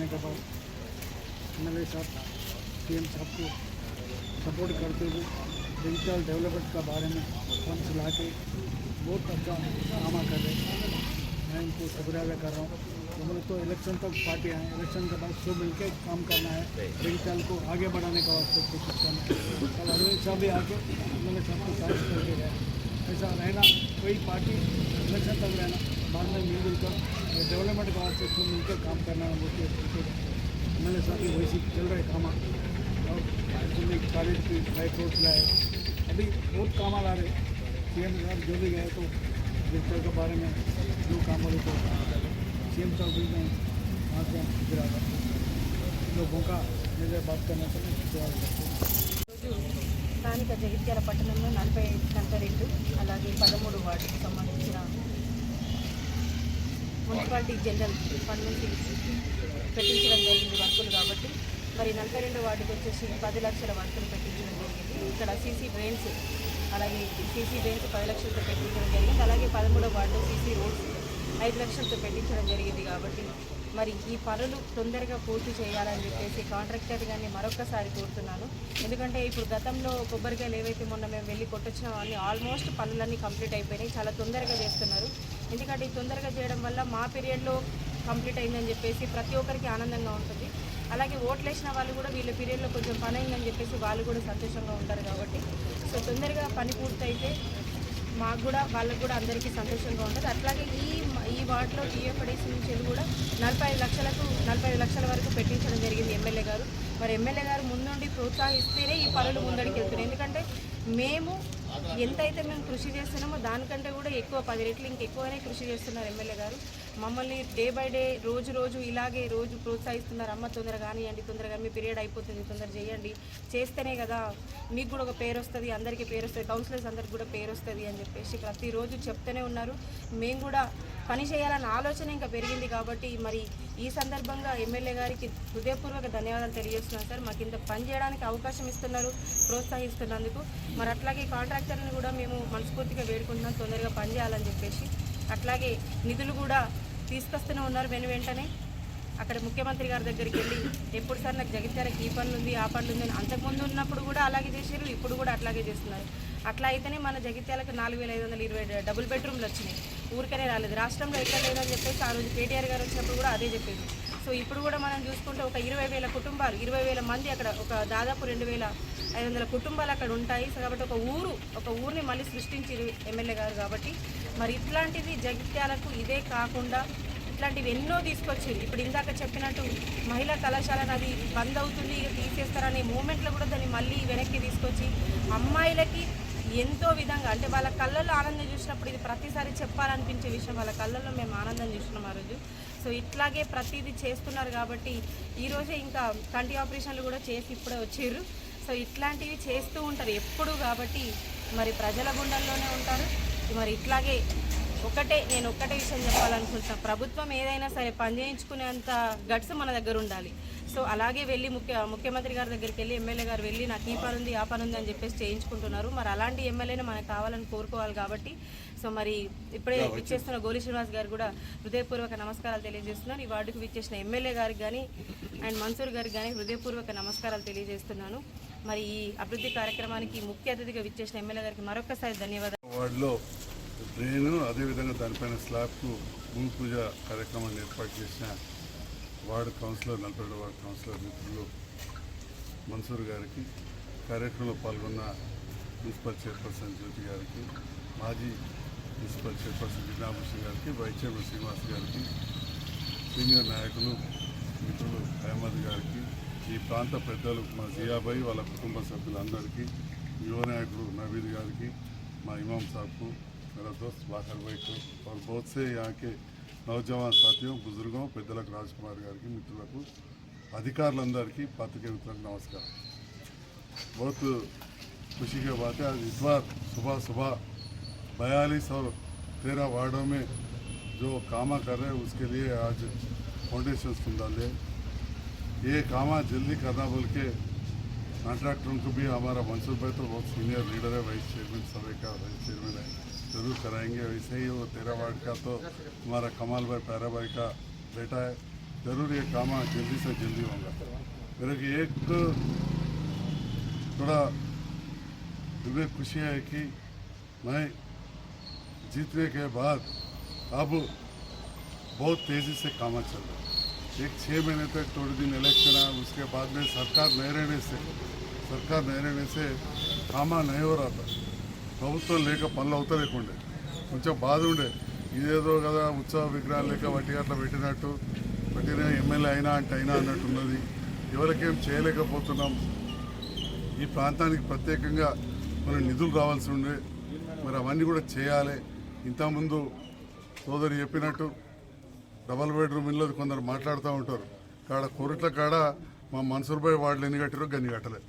आने के बाद एम साहब एम साहब को सपोर्ट करते हुए डिजिटल डेवलपमेंट का बारे में फंड्स ला के बहुत अच्छा काम कर रहे हैं। मैं इनको शुक्रिया कर रहा हूँ। हम लोग तो इलेक्शन तक पार्टी आए इलेक्शन के बाद सब मिलकर काम करना है। डिजिटल को आगे बढ़ाने का वास्ते कोशिश करना है। कल अरविंद साहब भी आके उन्होंने सबको साथ करके गए ऐसा रहना कोई पार्टी इलेक्शन तक रहना बाद में मिलजुल कर डेवलपमेंट का वास्ते सब मिलकर काम करना है वो एम एल ए साहब भी वैसे चल रहे काम और कॉलेज की फ्लाइट रोड लाए अभी बहुत काम आ रहे सी एम साहब जो भी गए तो डिजिटल के बारे में जो काम वाले को सी एम साहब भी मैं वहाँ से गिरा लोगों का मेरे बात करना चाहिए सवाल करते हैं రోజు స్థానిక జగిత్యాల పట్టణంలో నలభై నలభై రెండు అలాగే పదమూడు వార్డుకు సంబంధించిన మున్సిపాలిటీ జనరల్ ఫండ్ నుంచి పెట్టించడం జరిగింది వర్కులు కాబట్టి. మరి నలభై రెండు వార్డుకి వచ్చేసి పది లక్షల వర్కులు పెట్టించడం జరిగింది. ఇక్కడ సీసీ డ్రైన్స్ అలాగే సీసీ డ్రైన్స్ పది లక్షలతో పెట్టించడం జరిగింది. అలాగే పదమూడవ వార్డు సీసీ రోడ్స్ ఐదు లక్షలతో పెట్టించడం జరిగింది కాబట్టి. మరి ఈ పనులు తొందరగా పూర్తి చేయాలని చెప్పేసి కాంట్రాక్టర్ గారిని మరొకసారి కోరుతున్నాను. ఎందుకంటే ఇప్పుడు గతంలో కొబ్బరికాయలు ఏవైతే మొన్న మేము వెళ్ళి కొట్టొచ్చినామో అన్ని ఆల్మోస్ట్ పనులన్నీ కంప్లీట్ అయిపోయినాయి. చాలా తొందరగా చేస్తున్నారు. ఎందుకంటే తొందరగా చేయడం వల్ల మా పీరియడ్లో కంప్లీట్ అయిందని చెప్పేసి ప్రతి ఒక్కరికి ఆనందంగా ఉంటుంది. అలాగే ఓట్లు వేసిన వాళ్ళు కూడా వీళ్ళ పీరియడ్లో కొంచెం పని అయిందని చెప్పేసి వాళ్ళు కూడా సంతోషంగా ఉంటారు కాబట్టి. సో తొందరగా పని పూర్తయితే మాకు కూడా వాళ్ళకు కూడా అందరికీ సంతోషంగా ఉంటుంది. అట్లాగే ఈ ఈ వార్డులో టీఎఫ్ఐడిసి నుంచి కూడా నలభై ఐదు లక్షలకు నలభై ఐదు లక్షల వరకు పెట్టించడం జరిగింది ఎమ్మెల్యే గారు. మరి ఎమ్మెల్యే గారు ముందుండి ప్రోత్సహిస్తేనే ఈ పనులు ముందడికి వెళ్తున్నాయి ఎందుకంటే మేము ఎంతైతే మేము కృషి చేస్తున్నామో దానికంటే కూడా ఎక్కువ పది రెట్లు ఇంకెక్కువనే కృషి చేస్తున్నారు ఎమ్మెల్యే గారు. మమ్మల్ని డే బై డే రోజు రోజు ఇలాగే రోజు ప్రోత్సహిస్తున్నారు. అమ్మ తొందర కానివ్వండి తొందరగా మీ పీరియడ్ అయిపోతుంది తొందర చేయండి. చేస్తేనే కదా మీకు కూడా ఒక పేరు వస్తుంది అందరికీ పేరు వస్తుంది కౌన్సిలర్స్ అందరికి కూడా పేరు వస్తుంది అని చెప్పేసి ప్రతిరోజు చెప్తూనే ఉన్నారు. మేము కూడా పని చేయాలన్న ఆలోచన ఇంకా పెరిగింది కాబట్టి మరి ఈ సందర్భంగా ఎమ్మెల్యే గారికి హృదయపూర్వక ధన్యవాదాలు తెలియజేస్తున్నాను సార్. మాకు ఇంత పని చేయడానికి అవకాశం ఇస్తున్నారు ప్రోత్సహిస్తున్నందుకు. మరి అట్లాగే కాంట్రాక్టర్ని కూడా మేము మనస్ఫూర్తిగా వేడుకుంటున్నాం తొందరగా పని చేయాలని చెప్పేసి. అట్లాగే నిధులు కూడా తీసుకొస్తూనే ఉన్నారు వెను వెంటనే. అక్కడ ముఖ్యమంత్రి గారి దగ్గరికి వెళ్ళి ఎప్పుడు సార్ నాకు జగిత్యాలకు ఈ పనులు ఉంది ఆ పనులు ఉంది అని అంతకుముందు ఉన్నప్పుడు కూడా అలాగే చేశారు ఇప్పుడు కూడా అట్లాగే చేస్తున్నారు. అట్లా అయితేనే మన జగిత్యాలకు నాలుగు వేల ఐదు వందల ఇరవై డబుల్ బెడ్రూమ్లు వచ్చినాయి. ఊరికనే రాలేదు. రాష్ట్రంలో ఎక్కడ లేదని చెప్పేసి ఆ రోజు కేటీఆర్ గారు వచ్చినప్పుడు కూడా అదే చెప్పేది. సో ఇప్పుడు కూడా మనం చూసుకుంటే ఒక ఇరవై వేల కుటుంబాలు ఇరవై వేల మంది అక్కడ ఒక దాదాపు రెండు వేల ఐదు వందల కుటుంబాలు అక్కడ ఉంటాయి. సో కాబట్టి ఒక ఊరు ఒక ఊరిని మళ్ళీ సృష్టించింది ఎమ్మెల్యే గారు కాబట్టి మరి ఇట్లాంటిది జగిత్యాలకు ఇదే కాకుండా ఇట్లాంటివి ఎన్నో తీసుకొచ్చింది ఇప్పుడు ఇందాక చెప్పినట్టు మహిళా కళాశాల అది బంద్ అవుతుంది ఇక తీసేస్తారనే మూమెంట్లో కూడా దాన్ని మళ్ళీ వెనక్కి తీసుకొచ్చి అమ్మాయిలకి ఎంతో విధంగా అంటే వాళ్ళ కళ్ళల్లో ఆనందం చూసినప్పుడు ఇది ప్రతిసారి చెప్పాలనిపించే విషయం వాళ్ళ కళ్ళల్లో మేము ఆనందం చూసినాం ఆ రోజు. సో ఇట్లాగే ప్రతిదీ చేస్తున్నారు కాబట్టి ఈరోజే ఇంకా కంటి ఆపరేషన్లు కూడా చేసి ఇప్పుడే వచ్చారు. సో ఇట్లాంటివి చేస్తూ ఉంటారు ఎప్పుడు కాబట్టి మరి ప్రజల గుండెల్లోనే ఉంటారు. మరి ఇట్లాగే ఒకటే నేను ఒక్కటే విషయం చెప్పాలనుకుంటున్నా. ప్రభుత్వం ఏదైనా సరే పని చేయించుకునేంత గట్స్ మన దగ్గర ఉండాలి. సో అలాగే వెళ్ళి ముఖ్య ముఖ్యమంత్రి గారి దగ్గరికి వెళ్ళి ఎమ్మెల్యే గారు వెళ్ళి నాకు ఈ పని ఉంది ఆ పని ఉంది అని చెప్పేసి చేయించుకుంటున్నారు. మరి అలాంటి ఎమ్మెల్యేనే మనకు కావాలని కోరుకోవాలి కాబట్టి సో మరి ఇప్పుడే విచ్చేస్తున్న గోలి శ్రీనివాస్ గారు కూడా హృదయపూర్వక నమస్కారాలు తెలియజేస్తున్నారు. ఈ వార్డుకు విచ్చేసిన ఎమ్మెల్యే గారికి కానీ అండ్ మన్సూర్ గారికి కానీ హృదయపూర్వక నమస్కారాలు తెలియజేస్తున్నాను. మరి ఈ అభివృద్ధి కార్యక్రమానికి ముఖ్య అతిథిగా విచ్చేసిన ఎమ్మెల్యే గారికి మరొకసారి ధన్యవాదాలు. వార్డులో డ్రైన్ అదేవిధంగా దానిపైన స్లాబ్కు భూమి పూజ కార్యక్రమాన్ని ఏర్పాటు చేసిన వార్డు కౌన్సిలర్ నలభై వార్డు కౌన్సిలర్ మిత్రులు మన్సూర్ గారికి కార్యక్రమంలో పాల్గొన్న మున్సిపల్ చైర్పర్సన్ జ్యోతి గారికి మాజీ మున్సిపల్ చైర్పర్సన్ జిన్నాభూషణ్ గారికి వైస్ చైర్మన్ శ్రీనివాస్ గారికి సీనియర్ నాయకులు మిత్రులు అహ్మద్ గారికి ఈ ప్రాంత పెద్దలు మా జియాబాయి వాళ్ళ కుటుంబ సభ్యులందరికీ యువ నాయకుడు నవీద్ గారికి మా इमाम साहब को मेरा दोस्त बाकर भाई को और बहुत से यहाँ के నౌజవాన్ సాథియం బుజుర్గం పెద్దలకు రాజ్ కుమార్ గారికి మిత్రులకు అధికారులందరికీ పాత్రికేయ మిత్రులకు నమస్కారం बहुत खुशी की बात है आज इतवार सुबह सुबह बयालीस और तेरह वार्डों में जो कामा कर रहे हैं उसके लिए आज फाउंडेशन तुम डाले ये कामा जल्दी करना बोल के कॉन्ट्रैक्टर को भी हमारा मंसूर भाई तो बहुत सीनियर लीडर है वाइस चेयरमैन सभा का वाइस चेयरमैन है, ज़रूर कराएँगे। वैसे ही वो तेरह वार्ड का तो हमारा कमाल भाई, पैरा भाई का बेटा है। ज़रूर ये काम जल्दी से जल्दी होगा। मेरे को एक तो थोड़ा में खुशी है कि मैं जीतने के बाद अब बहुत तेज़ी से काम चल रहा है। एक छः महीने तक थोड़े दिन इलेक्शन है उसके बाद में सरकार नहीं रहने से सरकार नहीं रहने से काम नहीं हो रहा था ప్రభుత్వం లేక పనులు అవుతలేకుండే కొంచెం బాధ ఉండే ఇదేదో కదా ఉత్సవ విగ్రహాలు లేక వట్టి అట్లా పెట్టినట్టు పెట్టిన ఎమ్మెల్యే అయినా అంటే అయినా అన్నట్టున్నది ఎవరికేం చేయలేకపోతున్నాం ఈ ప్రాంతానికి ప్రత్యేకంగా మన నిధులు రావాల్సి ఉండే మరి అవన్నీ కూడా చేయాలి ఇంతకుముందు సోదరి చెప్పినట్టు డబల్ బెడ్రూమ్ ఇల్లు కొందరు మాట్లాడుతూ ఉంటారు. కాడ కోరిట్ల కాడ మా మన్సూర్ భాయ్ వార్డులు ఎన్ని కట్టారో గన్ని కట్టలే.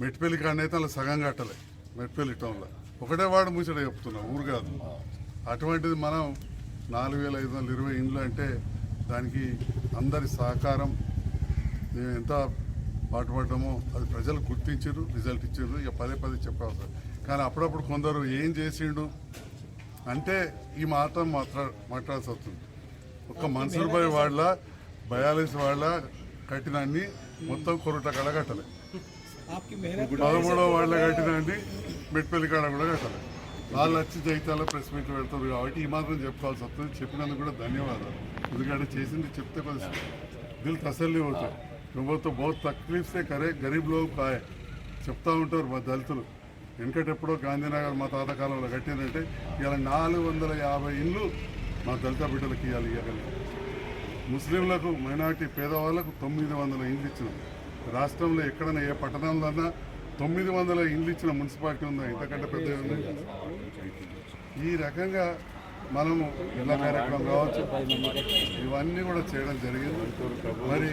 మెట్పల్లి కాడనైతే అలా సగం కట్టలే మెట్పల్లి టౌన్లో. ఒకటే వాడు ముచ్చట చెప్తున్నా ఊరు కాదు. అటువంటిది మనం నాలుగు వేల ఐదు వందల ఇరవై ఇండ్లు అంటే దానికి అందరి సహకారం. మేము ఎంత పాటుపడ్డామో అది ప్రజలు గుర్తించారు రిజల్ట్ ఇచ్చారు ఇక పదే పదే చెప్పవసరం కానీ అప్పుడప్పుడు కొందరు ఏం చేసిండు అంటే ఈ మాత్రం మాట్లా మాట్లాడాల్సి వస్తుంది. ఒక్క మన్సూర్ భాయ్ వాళ్ళ బయాలజీ వాళ్ళ కట్టినాన్ని మొత్తం కొరట కళ కట్టాలి. పదమూడవ వాళ్ళ కట్టినాన్ని మెట్పల్లి కాడ కూడా కట్టాలి. వాళ్ళు వచ్చి జైతాల ప్రెస్ మీట్లు పెడతారు కాబట్టి ఈ మాత్రం చెప్పుకోవాల్సి వస్తుంది. చెప్పినందుకు కూడా ధన్యవాదాలు. ఎందుకంటే చేసింది చెప్తే కొంచెం దిల్ తసల్లి అవుతాయి ప్రభుత్వం బహుత్ తక్లీఫ్సే కరే గరీబ్ లోపు కాయ. చెప్తా ఉంటారు మా దళితులు. వెనకటెప్పుడో గాంధీనగర్ మా తాత కాలంలో కట్టిందంటే ఇలా నాలుగు వందల యాభై ఇండ్లు మా దళిత బిడ్డలకి ఇవ్వాలి ఇవ్వగలిగాం ముస్లింలకు మైనార్టీ పేదవాళ్ళకు తొమ్మిది వందల ఇండ్లు ఇచ్చినాం. రాష్ట్రంలో ఎక్కడైనా ఏ పట్టణంలోనా తొమ్మిది వందల ఇండ్లు ఇచ్చిన మున్సిపాలిటీ ఉందా? ఇంతకంటే పెద్ద ఈ రకంగా మనము ఇళ్ళ కార్యక్రమం కావచ్చు ఇవన్నీ కూడా చేయడం జరిగింది. మరి